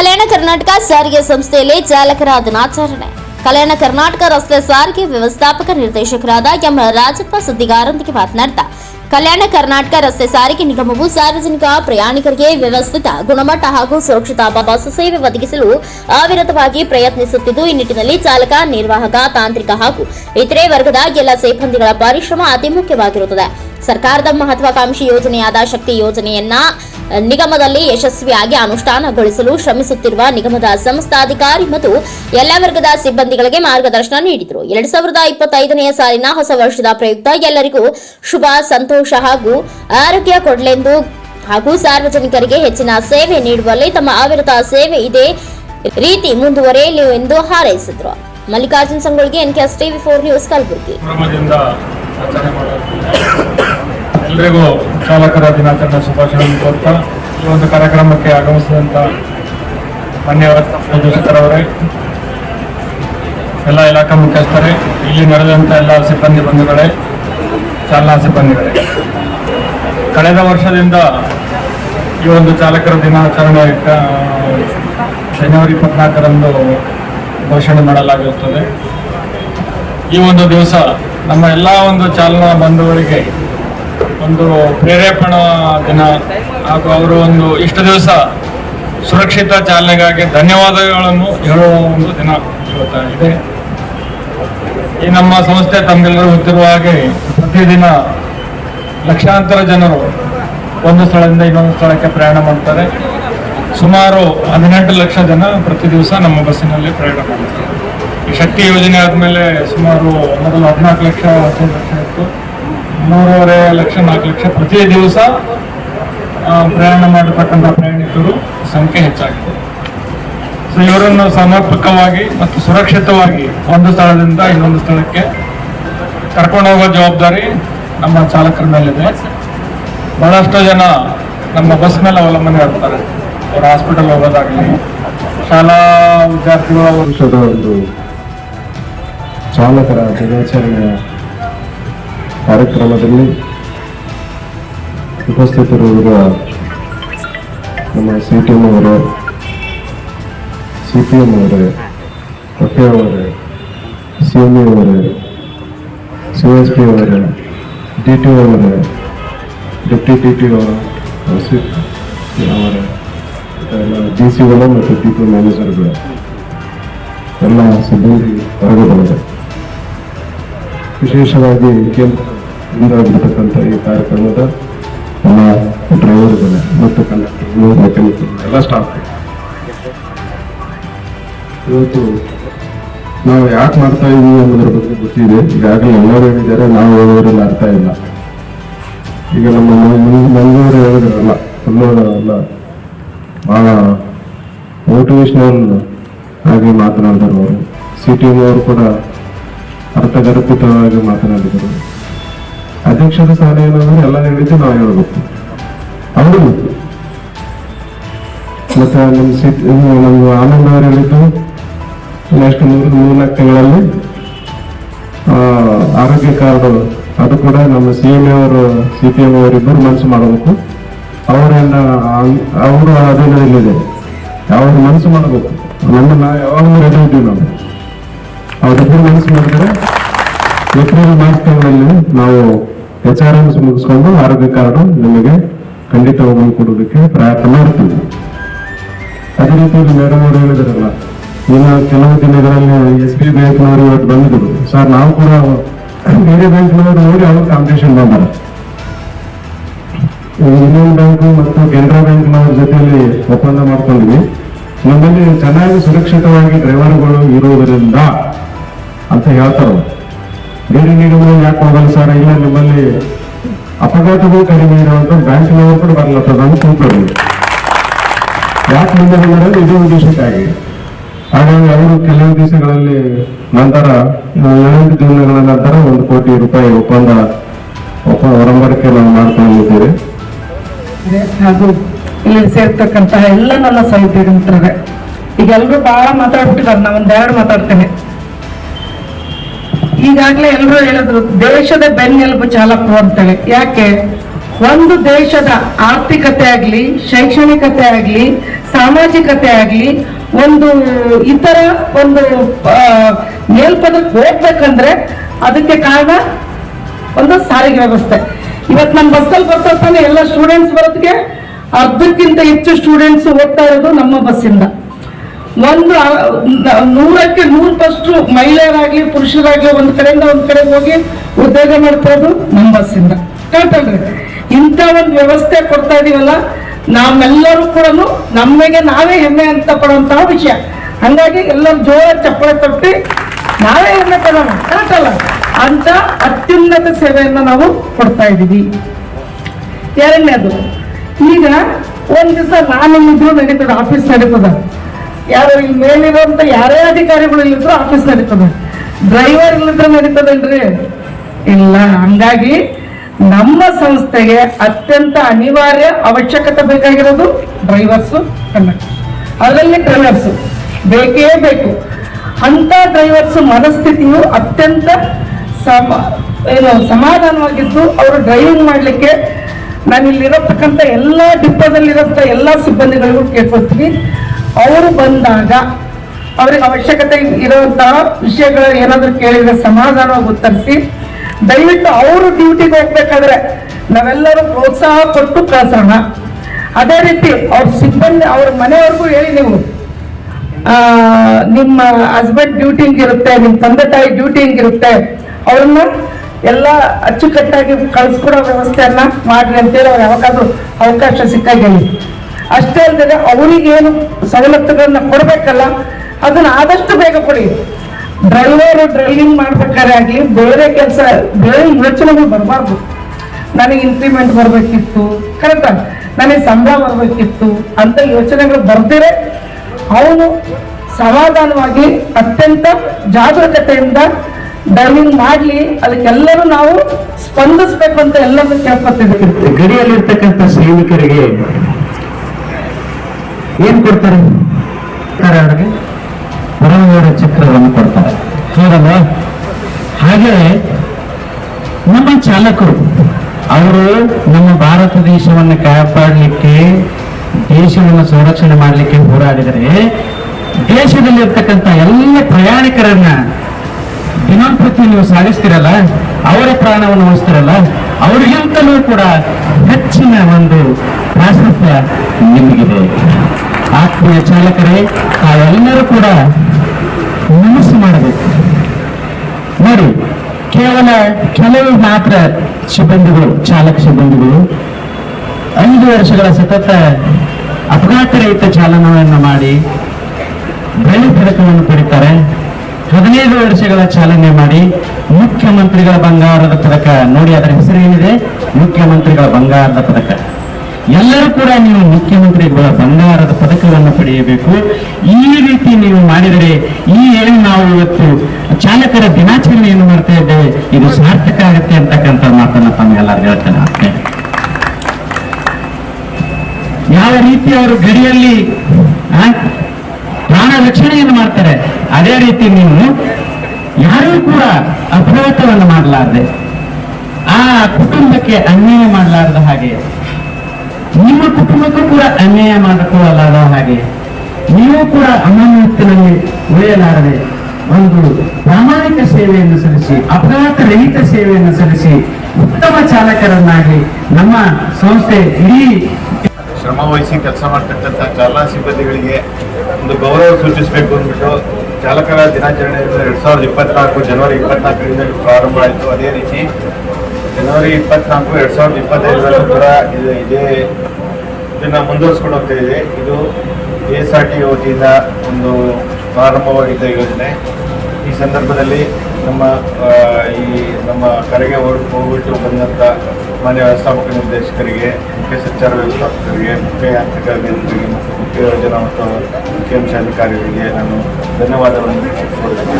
ಕಲ್ಯಾಣ ಕರ್ನಾಟಕ ಸಾರಿಗೆ ಸಂಸ್ಥೆಯಲ್ಲಿ ಚಾಲಕರ ದಿನಾಚರಣೆ ಕಲ್ಯಾಣ ಕರ್ನಾಟಕ ರಸ್ತೆ ಸಾರಿಗೆ ವ್ಯವಸ್ಥಾಪಕ ನಿರ್ದೇಶಕರಾದ ಎಂ ರಾಜಪ್ಪ ಸುದ್ದಿಗಾರರೊಂದಿಗೆ ಮಾತನಾಡಿದ ಕಲ್ಯಾಣ ಕರ್ನಾಟಕ ರಸ್ತೆ ಸಾರಿಗೆ ನಿಗಮವು ಸಾರ್ವಜನಿಕ ಪ್ರಯಾಣಿಕರಿಗೆ ವ್ಯವಸ್ಥಿತ ಗುಣಮಟ್ಟ ಹಾಗೂ ಸುರಕ್ಷಿತ ಬಸ್ ಸೇವೆ ಒದಗಿಸಲು ಅವಿರತವಾಗಿ ಪ್ರಯತ್ನಿಸುತ್ತಿದ್ದು, ಈ ನಿಟ್ಟಿನಲ್ಲಿ ಚಾಲಕ, ನಿರ್ವಾಹಕ, ತಾಂತ್ರಿಕ ಹಾಗೂ ಇತರೆ ವರ್ಗದ ಎಲ್ಲ ಸಿಬ್ಬಂದಿಗಳ ಪರಿಶ್ರಮ ಅತಿ ಮುಖ್ಯವಾಗಿರುತ್ತದೆ. ಸರ್ಕಾರದ ಮಹತ್ವಾಕಾಂಕ್ಷಿ ಯೋಜನೆಯಾದ ಶಕ್ತಿ ಯೋಜನೆಯನ್ನ ನಿಗಮದಲ್ಲಿ ಯಶಸ್ವಿಯಾಗಿ ಅನುಷ್ಠಾನಗೊಳಿಸಲು ಶ್ರಮಿಸುತ್ತಿರುವ ನಿಗಮದ ಸಂಸ್ಥಾಧಿಕಾರಿ ಮತ್ತು ಎಲ್ಲ ವರ್ಗದ ಸಿಬ್ಬಂದಿಗಳಿಗೆ ಮಾರ್ಗದರ್ಶನ ನೀಡಿದರು. ಎರಡ್ ಸಾವಿರದ ಇಪ್ಪತ್ತೈದನೆಯ ಸಾಲಿನ ಹೊಸ ವರ್ಷದ ಪ್ರಯುಕ್ತ ಎಲ್ಲರಿಗೂ ಶುಭ, ಸಂತೋಷ ಹಾಗೂ ಆರೋಗ್ಯ ಕೊಡಲೆಂದು ಹಾಗೂ ಸಾರ್ವಜನಿಕರಿಗೆ ಹೆಚ್ಚಿನ ಸೇವೆ ನೀಡುವಲ್ಲಿ ತಮ್ಮ ಅವಿರತ ಸೇವೆ ಇದೇ ರೀತಿ ಮುಂದುವರೆಯಲಿ ಎಂದು ಹಾರೈಸಿದರು. Mallikarjun ಸಂಗೊಳ್ಗೆ NKS TV four news Kalaburagi. ಎಲ್ರಿಗೂ ಚಾಲಕರ ದಿನಾಚರಣೆ ಶುಭಾಶಯವನ್ನು ಕೋರ್ತಾ. ಈ ಒಂದು ಕಾರ್ಯಕ್ರಮಕ್ಕೆ ಆಗಮಿಸಿದಂಥ ಮಾನ್ಯ ಅವರೇ, ಎಲ್ಲ ಇಲಾಖಾ ಮುಖ್ಯಸ್ಥರೇ, ಇಲ್ಲಿ ನಡೆದಂಥ ಎಲ್ಲ ಸಿಬ್ಬಂದಿ ಬಂಧುಗಳೇ, ಚಾಲನಾ ಸಿಬ್ಬಂದಿಗಳೇ. ಕಳೆದ ವರ್ಷದಿಂದ ಈ ಒಂದು ಚಾಲಕರ ದಿನಾಚರಣೆ ಜನವರಿ ಇಪ್ಪತ್ನಾಲ್ಕರಂದು ಘೋಷಣೆ ಮಾಡಲಾಗಿರುತ್ತದೆ ಈ ಒಂದು ದಿವಸ ನಮ್ಮ ಎಲ್ಲ ಒಂದು ಚಾಲನಾ ಬಂಧುಗಳಿಗೆ ಒಂದು ಪ್ರೇರೇಪಣಾ ದಿನ. ಹಾಗೂ ಅವರು ಒಂದು ಇಷ್ಟು ದಿವಸ ಸುರಕ್ಷಿತ ಚಾಲನೆಗಾಗಿ ಧನ್ಯವಾದಗಳನ್ನು ಹೇಳುವ ಒಂದು ದಿನ ಇದೆ. ಈ ನಮ್ಮ ಸಂಸ್ಥೆ ತಮಗೆಲ್ಲರೂ ಗೊತ್ತಿರುವ ಹಾಗೆ ಪ್ರತಿದಿನ ಲಕ್ಷಾಂತರ ಜನರು ಒಂದು ಸ್ಥಳದಿಂದ ಇನ್ನೊಂದು ಸ್ಥಳಕ್ಕೆ ಪ್ರಯಾಣ ಮಾಡ್ತಾರೆ. ಸುಮಾರು ಹದಿನೆಂಟು ಲಕ್ಷ ಜನ ಪ್ರತಿ ದಿವಸ ನಮ್ಮ ಬಸ್ಸಿನಲ್ಲಿ ಪ್ರಯಾಣ ಮಾಡ್ತಾರೆ. ಈ ಶಕ್ತಿ ಯೋಜನೆ ಆದಮೇಲೆ ಸುಮಾರು ಮೊದಲು ಹದಿನಾಲ್ಕು ಲಕ್ಷ ಹದಿನೈದು ಲಕ್ಷ ಇತ್ತು. ಮೂರುವರೆ ಲಕ್ಷ ನಾಲ್ಕು ಲಕ್ಷ ಪ್ರತಿ ದಿವಸ ಪ್ರಯಾಣ ಮಾಡತಕ್ಕಂಥ ಪ್ರಯಾಣಿಕರು ಸಂಖ್ಯೆ ಹೆಚ್ಚಾಗಿದೆ. ಸೊ ಇವರನ್ನು ಸಮರ್ಪಕವಾಗಿ ಮತ್ತು ಸುರಕ್ಷಿತವಾಗಿ ಒಂದು ಸ್ಥಳದಿಂದ ಇನ್ನೊಂದು ಸ್ಥಳಕ್ಕೆ ಕರ್ಕೊಂಡು ಹೋಗೋ ಜವಾಬ್ದಾರಿ ನಮ್ಮ ಚಾಲಕರ ಮೇಲಿದೆ. ಬಹಳಷ್ಟು ಜನ ನಮ್ಮ ಬಸ್ ಮೇಲೆ ಅವಲಂಬನೆ ಇರ್ತಾರೆ ಅವ್ರ ಹಾಸ್ಪಿಟಲ್ ಹೋಗೋದಾಗಲಿ, ಶಾಲಾ ವಿದ್ಯಾರ್ಥಿಗಳು ಒಂದು ಚಾಲಕರ ದಿನಾಚರಣೆಯ ಕಾರ್ಯಕ್ರಮದಲ್ಲಿ ಉಪಸ್ಥಿತರಿರುವ ನಮ್ಮ ಸಿ ಟಿ ಎಂ ಅವರೇ ಸಿ ಪಿ ಎಂ ಅವರೇ ಎ ಅವರೇ ಸಿ ಎಂ ಇ ಅವರೇ ಸಿ ಎಸ್ ಪಿ ಅವರೇ ಡಿ ಟಿ ಅವರೇ ಡೆಪ್ಟಿ ಟಿ ಟಿ ಅವರು ಅವರೇ ಡಿ ಸಿ ಗಳು ಮತ್ತು ಡಿ ಪಿ ಮ್ಯಾನೇಜರ್ಗಳು ಎಲ್ಲ ಸಿಬ್ಬಂದಿ ವರ್ಗದವರು. ವಿಶೇಷವಾಗಿ ಕೇಂದ್ರದಿಂದ ಆಗಿರ್ತಕ್ಕಂಥ ಈ ಕಾರ್ಯಕ್ರಮದ ನಮ್ಮ ಡ್ರೈವರ್ಗಳ ಮತ್ತು ಕಂಡಕ್ಟರ್ಗಳು ಮೆಕ್ಯಾನಿಕ್ಗಳು ಎಲ್ಲ ಸ್ಟಾಫ್ ಇವತ್ತು ನಾವು ಯಾಕೆ ಮಾಡ್ತಾ ಇದ್ದೀವಿ ಅನ್ನೋದ್ರ ಬಗ್ಗೆ ಗೊತ್ತಿದೆ. ಈಗಾಗಲೇ ಎಲ್ಲರೂ ಹೇಳಿದ್ದಾರೆ, ನಾವು ಹೇಳೋದ್ರಲ್ಲಿ ಅರ್ಥ ಇಲ್ಲ. ಈಗ ನಮ್ಮ ಮಂಗಳೂರು ಹೇಳಿದ್ರಲ್ಲ ಕನ್ನಡ ಬಹಳ ಮೋಟಿವೇಶನಲ್ ಆಗಿ ಮಾತನಾಡಿದರು ಅವರು ಸಿ ಟಿ ಅವರು ಕೂಡ ಅರ್ಥಗರ್ಭಿತವಾಗಿ ಮಾತನಾಡಿದರು. ಅಧ್ಯಕ್ಷರ ಸ್ಥಾನ ಏನಂದ್ರೆ ಎಲ್ಲ ಹೇಳಿದ್ದು ನಾವು ಹೇಳ್ಬೇಕು. ಅವರು ಮತ್ತೆ ನಮ್ಮ ಸಿ ನಮ್ಮ ಆನಂದ್ ಅವರು ಹೇಳಿದ್ದು ನೆಕ್ಸ್ಟ್ ಮೂರು ಮೂರ್ನಾಲ್ಕು ತಿಂಗಳಲ್ಲಿ ಆರೋಗ್ಯ ಕಾರ್ಡ್ ಅದು ಕೂಡ ನಮ್ಮ ಸಿ ಎಂ ಅವರು ಸಿ ಪಿ ಎಂ ಅವರಿಬ್ಬರು ಮನಸ್ಸು ಮಾಡಬೇಕು. ಅವರನ್ನ ಅವರು ಅಧೀನದಲ್ಲಿದೆ. ಅವ್ರ ಮನಸ್ಸು ಮಾಡಬೇಕು. ನಮ್ಮನ್ನ ಯಾವಾಗಲೂ ರೆಡಿ ಇದ್ದೀವಿ ನಾವು. ಅವರಿಬ್ಬರು ಮನಸ್ಸು ಮಾಡಿದ್ರೆ ಏಪ್ರಿಲ್ ಮಾರ್ಚ್ ನಾವು ಎಚ್ ಆರ್ ಎಮ್ಸ್ ಮುಗಿಸ್ಕೊಂಡು ಆರೋಗ್ಯ ಕಾರ್ಡು ನಿಮಗೆ ಖಂಡಿತವಾಗಿ ಕೊಡೋದಕ್ಕೆ ಪ್ರಯತ್ನ ಮಾಡ್ತೀವಿ. ಅದೇ ರೀತಿ ಮೇಡಮ್ ಅವರು ಹೇಳಿದ್ರಲ್ಲ, ಇನ್ನು ಕೆಲವು ದಿನಗಳಲ್ಲಿ ಎಸ್ ಬಿ ಬ್ಯಾಂಕ್ನವರು ಇವತ್ತು ಬಂದಿದ್ರು ಸರ್, ನಾವು ಕೂಡ ಬೇರೆ ಬ್ಯಾಂಕ್ನವರು ನೋಡಿ ಅವ್ರು ಕಾಂಪಿಟೇಷನ್ ಬಂದಾರೆ ಯೂನಿಯನ್ ಬ್ಯಾಂಕ್ ಮತ್ತು ಕೆನರಾ ಬ್ಯಾಂಕ್ನವ್ರ ಜೊತೆಯಲ್ಲಿ ಒಪ್ಪಂದ ಮಾಡ್ಕೊಂಡ್ವಿ ನಮ್ಮಲ್ಲಿ ಚೆನ್ನಾಗಿ ಸುರಕ್ಷಿತವಾಗಿ ಡ್ರೈವರ್ಗಳು ಇರುವುದರಿಂದ ಅಂತ ಹೇಳ್ತಾರೆ. ಬೇರೆ ನೀಡುವ ಯಾಕೆ ಹೋಗಲ್ಲ ಸರ್ ಇಲ್ಲ, ನಿಮ್ಮಲ್ಲಿ ಅಪಘಾತಗಳು ಕಡಿಮೆ ಇರುವಂತ ಬ್ಯಾಂಕ್ನವರು ಕೂಡ ಬರ್ಲತ್ತದ ಅಂತ ತಿಳ್ಕೊಳ್ಳಿ ಯಾಕೆ ಮುಂದೆ ಬಂದರೆ ಇದು ಉದ್ದೇಶಕ್ಕಾಗಿ. ಹಾಗಾಗಿ ಅವರು ಕೆಲವು ದಿವಸಗಳಲ್ಲಿ ನಂತರ ಎರಡು ದಿನಗಳ ನಂತರ ಒಂದು ಕೋಟಿ ರೂಪಾಯಿ ಒಪ್ಪಂದ, ಒಪ್ಪ ಒಡಂಬಡಿಕೆ ನಾವು ಮಾಡ್ಕೊಂಡಿದ್ದೇವೆ ಹಾಗೂ ಇಲ್ಲಿ ಸೇರ್ತಕ್ಕಂತಹ ಎಲ್ಲ ನನ್ನ ಸಹಿತ ಮಿತ್ರರೇ ಈಗ ಎಲ್ಲರೂ ಬಹಳ ಮಾತಾಡ್ಬಿಟ್ಟಿದ್ದಾರೆ ನಾ ಒಂದೆರಡು ಮಾತಾಡ್ತೇನೆ. ಈಗಾಗಲೇ ಎಲ್ಲರೂ ಹೇಳಿದ್ರು ದೇಶದ ಬೆನ್ನೆಲುಬು ಚಾಲಕರು ಅಂತೇಳಿ. ಯಾಕೆ? ಒಂದು ದೇಶದ ಆರ್ಥಿಕತೆ ಆಗಲಿ, ಶೈಕ್ಷಣಿಕತೆ ಆಗಲಿ, ಸಾಮಾಜಿಕತೆ ಆಗಲಿ, ಒಂದು ಇತರ ಒಂದು ಮೇಲ್ಪದಕ್ಕೆ ಹೋಗ್ಬೇಕಂದ್ರೆ ಅದಕ್ಕೆ ಕಾರಣ ಒಂದು ಸಾರಿಗೆ ವ್ಯವಸ್ಥೆ. ಇವತ್ತು ನಮ್ಮ ಬಸ್ಸಲ್ಲಿ ಬರ್ತಾ ಎಲ್ಲ ಸ್ಟೂಡೆಂಟ್ಸ್ ಬರೋದಕ್ಕೆ ಅರ್ಧಕ್ಕಿಂತ ಹೆಚ್ಚು ಸ್ಟೂಡೆಂಟ್ಸ್ ಹೋಗ್ತಾ ಇರೋದು ನಮ್ಮ ಬಸ್ಸಿಂದ. ಒಂದು ನೂರಕ್ಕೆ ನೂರು ಫಸ್ಟ್ ಮಹಿಳೆಯರಾಗ್ಲಿ, ಪುರುಷರಾಗ್ಲಿ ಒಂದ್ ಕಡೆಯಿಂದ ಒಂದ್ ಕಡೆ ಹೋಗಿ ಉದ್ಯೋಗ ಮಾಡ್ತಾ ಇರೋದು ನಮ್ಮ ಕರೆಕ್ಟಲ್ರಿ ಇಂಥ ಒಂದು ವ್ಯವಸ್ಥೆ ಕೊಡ್ತಾ ಇದೀವಲ್ಲ, ನಾವೆಲ್ಲರೂ ಕೂಡ ನಮಗೆ ನಾವೇ ಹೆಮ್ಮೆ ಅಂತ ಪಡುವಂತಹ ವಿಷಯ. ಹಂಗಾಗಿ ಎಲ್ಲರೂ ಜೋರ ಚಪ್ಪಳ ತೊಟ್ಟಿ ನಾವೇ ಹೆಮ್ಮೆ ಪಡೋಣ. ಕರೆಕ್ಟಲ್ಲ ಅಂತ ಅತ್ಯುನ್ನತ ಸೇವೆಯನ್ನು ನಾವು ಕೊಡ್ತಾ ಇದ್ದೀವಿ ಎರಡನೇದು, ಈಗ ಒಂದ್ ದಿವಸ ನಾನು ಇದ್ರು ನಡೀತದೆ ಆಫೀಸ್ ನಡೀತದ. ಯಾರು ಇಲ್ಲಿ ಮೇಲಿರುವಂತ ಯಾರೇ ಅಧಿಕಾರಿಗಳು ಇಲ್ಲಿದ್ರು ಆಫೀಸ್ ನಡೀತದೆ. ಡ್ರೈವರ್ ಇಲ್ಲಿದ್ರೆ ನಡೀತದಲ್ರಿ ಇಲ್ಲ. ಹಂಗಾಗಿ ನಮ್ಮ ಸಂಸ್ಥೆಗೆ ಅತ್ಯಂತ ಅನಿವಾರ್ಯ ಅವಶ್ಯಕತೆ ಬೇಕಾಗಿರೋದು ಡ್ರೈವರ್ಸು ಕಂಡಕ್ಟರ್ ಅದರಲ್ಲಿ ಡ್ರೈವರ್ಸು ಬೇಕೇ ಬೇಕು. ಅಂತ ಡ್ರೈವರ್ಸ್ ಮನಸ್ಥಿತಿಯು ಅತ್ಯಂತ ಸಮ, ಏನು, ಸಮಾಧಾನವಾಗಿದ್ದು ಅವರು ಡ್ರೈವಿಂಗ್ ಮಾಡಲಿಕ್ಕೆ ನಾನು ಇಲ್ಲಿರತಕ್ಕಂಥ ಎಲ್ಲ ಡಿಪ್ಪೋದಲ್ಲಿರೋಂಥ ಎಲ್ಲ ಸಿಬ್ಬಂದಿಗಳಿಗೂ ಕೇಳ್ಕೊಳ್ತೀನಿ ಅವರು ಬಂದಾಗ ಅವ್ರಿಗೆ ಅವಶ್ಯಕತೆ ಇರುವಂತಹ ವಿಷಯಗಳು ಏನಾದರೂ ಕೇಳಿದ್ರೆ ಸಮಾಧಾನವಾಗಿ ಉತ್ತರಿಸಿ ದಯವಿಟ್ಟು ಅವರು ಡ್ಯೂಟಿಗೆ ಹೋಗ್ಬೇಕಾದ್ರೆ ನಾವೆಲ್ಲರೂ ಪ್ರೋತ್ಸಾಹ ಕೊಟ್ಟು ಕಳಿಸೋಣ. ಅದೇ ರೀತಿ ಅವ್ರ ಸಿಬ್ಬಂದಿ ಅವ್ರ ಮನೆಯವ್ರಿಗೂ ಹೇಳಿ ನೀವು ಆ, ನಿಮ್ಮ ಹಸ್ಬೆಂಡ್ ಡ್ಯೂಟಿ ಇರುತ್ತೆ ನಿಮ್ಮ ತಂದೆ ತಾಯಿ ಡ್ಯೂಟಿ ಇರುತ್ತೆ ಅವ್ರನ್ನ ಎಲ್ಲ ಅಚ್ಚುಕಟ್ಟಾಗಿ ಕಳಿಸ್ಕೊಡೋ ವ್ಯವಸ್ಥೆಯನ್ನ ಮಾಡ್ರಿ ಅಂತೇಳಿ ಅವ್ರು ಯಾವಾಗಾದ್ರೂ ಅವಕಾಶ ಸಿಕ್ಕಾಗ ಹೇಳಿ. ಅಷ್ಟೇ ಅಲ್ಲದೆ ಅವರಿಗೇನು ಸವಲತ್ತುಗಳನ್ನ ಕೊಡಬೇಕಲ್ಲ, ಅದನ್ನ ಆದಷ್ಟು ಬೇಗ ಕೊಡಿ. ಡ್ರೈವರ್ ಡ್ರೈವಿಂಗ್ ಮಾಡ್ಬೇಕಾದ್ರೆ ಆಗಲಿ, ಬೇರೆ ಕೆಲಸ, ಬೇರೆ ಯೋಚನೆಗಳು ಬರಬಾರ್ದು. ನನಗೆ ಇನ್ಕ್ರಿಮೆಂಟ್ ಬರಬೇಕಿತ್ತು ಕರೆಕ್ಟಾ ನನಗೆ ಸಂಬಳ ಬರಬೇಕಿತ್ತು ಅಂತ ಯೋಚನೆಗಳು ಬರ್ದಿರೆ, ಅವನು ಸಮಾಧಾನವಾಗಿ ಅತ್ಯಂತ ಜಾಗರೂಕತೆಯಿಂದ ಡ್ರೈವಿಂಗ್ ಮಾಡ್ಲಿ, ಅದಕ್ಕೆಲ್ಲರೂ ನಾವು ಸ್ಪಂದಿಸ್ಬೇಕು ಅಂತ ಎಲ್ಲರೂ ಕೇಳ್ಕೊತಿದ್ದೀವಿ. ಗಡಿಯಲ್ಲಿರ್ತಕ್ಕಂಥ ಸೈನಿಕರಿಗೆ ಏನ್ ಕೊಡ್ತಾರೆ? ಅವ್ರಿಗೆ ಪರಮವೀರ ಚಕ್ರವನ್ನು ಕೊಡ್ತಾರೆ. ಹೌದಲ್ವಾ? ಹಾಗೆ ನಮ್ಮ ಚಾಲಕರು ಅವರು ನಮ್ಮ ಭಾರತ ದೇಶವನ್ನು ಕಾಪಾಡಲಿಕ್ಕೆ ದೇಶವನ್ನು ಸಂರಕ್ಷಣೆ ಮಾಡಲಿಕ್ಕೆ ಹೋರಾಡಿದರೆ ದೇಶದಲ್ಲಿರ್ತಕ್ಕಂಥ ಎಲ್ಲ ಪ್ರಯಾಣಿಕರನ್ನ ದಿನಂಪ್ರತಿ ನೀವು ಸಾಗಿಸ್ತಿರಲ್ಲ ಅವರ ಪ್ರಾಣವನ್ನು ಉಳಿಸ್ತಿರಲ್ಲ ಅವರಿಗಿಂತಲೂ ಕೂಡ ಹೆಚ್ಚಿನ ಒಂದು ಪ್ರಾಶಸ್ತ್ಯ ನಿಮಗಿದೆ. ಆತ್ಮೀಯ ಚಾಲಕರೇ ಆ ಎಲ್ಲರೂ ಕೂಡ ಮನಸ್ಸು ಮಾಡಬೇಕು. ನೋಡಿ, ಕೇವಲ ಕೆಲವು ಮಾತ್ರ ಸಿಬ್ಬಂದಿಗಳು, ಚಾಲಕ ಸಿಬ್ಬಂದಿಗಳು, ಐದು ವರ್ಷಗಳ ಸತತ ಅಪಘಾತ ರಹಿತ ಚಾಲನವನ್ನು ಮಾಡಿ ಬೆಳೆ ಪದಕವನ್ನು ಪಡಿತಾರೆ. ಹದಿನೈದು ವರ್ಷಗಳ ಚಾಲನೆ ಮಾಡಿ ಮುಖ್ಯಮಂತ್ರಿಗಳ ಬಂಗಾರದ ಪದಕ. ನೋಡಿ, ಅದರ ಹೆಸರು ಏನಿದೆ ಮುಖ್ಯಮಂತ್ರಿಗಳ ಬಂಗಾರದ ಪದಕ. ಎಲ್ಲರೂ ಕೂಡ ನೀವು ಮುಖ್ಯಮಂತ್ರಿಗಳ ಬಂಗಾರದ ಪದಕವನ್ನು ಪಡೆಯಬೇಕು. ಈ ರೀತಿ ನೀವು ಮಾಡಿದರೆ ಈ ಏನು ನಾವು ಇವತ್ತು ಚಾಲಕರ ದಿನಾಚರಣೆಯನ್ನು ಮಾಡ್ತಾ ಇದ್ದೇವೆ? ಇದು ಸಾರ್ಥಕ ಆಗುತ್ತೆ ಅಂತಕ್ಕಂಥ ಮಾತನ್ನ ತಮ್ಮೆಲ್ಲರಿಗೂ ಹೇಳ್ತೇನೆ. ಯಾವ ರೀತಿ ಅವರು ಗಡಿಯಲ್ಲಿ ಪ್ರಾಣ ರಕ್ಷಣೆಯನ್ನು ಮಾಡ್ತಾರೆ, ಅದೇ ರೀತಿ ನೀವು ಯಾರೂ ಕೂಡ ಅಪಘಾತವನ್ನು ಮಾಡಲಾರದೆ, ಆ ಕುಟುಂಬಕ್ಕೆ ಅನ್ಯಾಯ ಮಾಡಲಾರದ ಹಾಗೆ ನಿಮ್ಮ ಕುಟುಂಬಕ್ಕೂ ಕೂಡ ಅನ್ಯಾಯ ಮಾಡಿಕೊಳ್ಳಲಾದ ಹಾಗೆ, ನೀವು ಕೂಡ ಅಮಾನತ್ತಿನಲ್ಲಿ ಉಳಿಯಲಾರದೆ ಒಂದು ಪ್ರಾಮಾಣಿಕ ಸೇವೆಯನ್ನು ಸಲ್ಲಿಸಿ ಅಪಘಾತ ರಹಿತ ಸೇವೆಯನ್ನು ಸಲ್ಲಿಸಿ, ಉತ್ತಮ ಚಾಲಕರನ್ನಾಗಿ ನಮ್ಮ ಸಂಸ್ಥೆ ಇಡೀ ಶ್ರಮ ವಹಿಸಿ ಕೆಲಸ ಮಾಡ್ತಕ್ಕಂಥ ಚಾಲನಾ ಸಿಬ್ಬಂದಿಗಳಿಗೆ ಒಂದು ಗೌರವ ಸೂಚಿಸಬೇಕು ಅಂದ್ಬಿಟ್ಟು ಚಾಲಕರ ದಿನಾಚರಣೆ ಎರಡ್ ಸಾವಿರದ ಇಪ್ಪತ್ನಾಲ್ಕು ಜನವರಿ ಇಪ್ಪತ್ನಾಲ್ಕರಿಂದ ಪ್ರಾರಂಭ ಆಯಿತು ಅದೇ ರೀತಿ ಜನವರಿ ಇಪ್ಪತ್ನಾಲ್ಕು, ಎರಡ್ ಸಾವಿರದ ಇಪ್ಪತ್ತೈದರಲ್ಲೂ ಕೂಡ ಇದು ಇದೇ ಇದನ್ನ ಮುಂದುವರಿಸ್ಕೊಂಡು ಹೋಗ್ತಾ ಇದೆ. ಇದು ಕೆ ಎಸ್ ಆರ್ ಟಿ ವತಿಯಿಂದ ಒಂದು ಪ್ರಾರಂಭವಾಗಿದ್ದ ಯೋಜನೆ. ಈ ಸಂದರ್ಭದಲ್ಲಿ ನಮ್ಮ ಈ ನಮ್ಮ ಕರೆಗೆ ಹೋಗ್ಬಿಟ್ಟು ಬಂದಂಥ ಮಾನ್ಯ ವ್ಯವಸ್ಥಾಪಕ ನಿರ್ದೇಶಕರಿಗೆ, ಮುಖ್ಯ ಸಂಚಾರ ವ್ಯವಸ್ಥಾಪಕರಿಗೆ, ಮುಖ್ಯ ಯಾಂತ್ರಿಕ ಅಭಿಯಂತರಿಗೆ ಮತ್ತು ಮುಖ್ಯ ಯೋಜನಾ ಮತ್ತು ಮುಖ್ಯಾಂಶ ಅಧಿಕಾರಿಗಳಿಗೆ ನಾನು ಧನ್ಯವಾದಗಳನ್ನು ಇಷ್ಟಪಡ್ತೀನಿ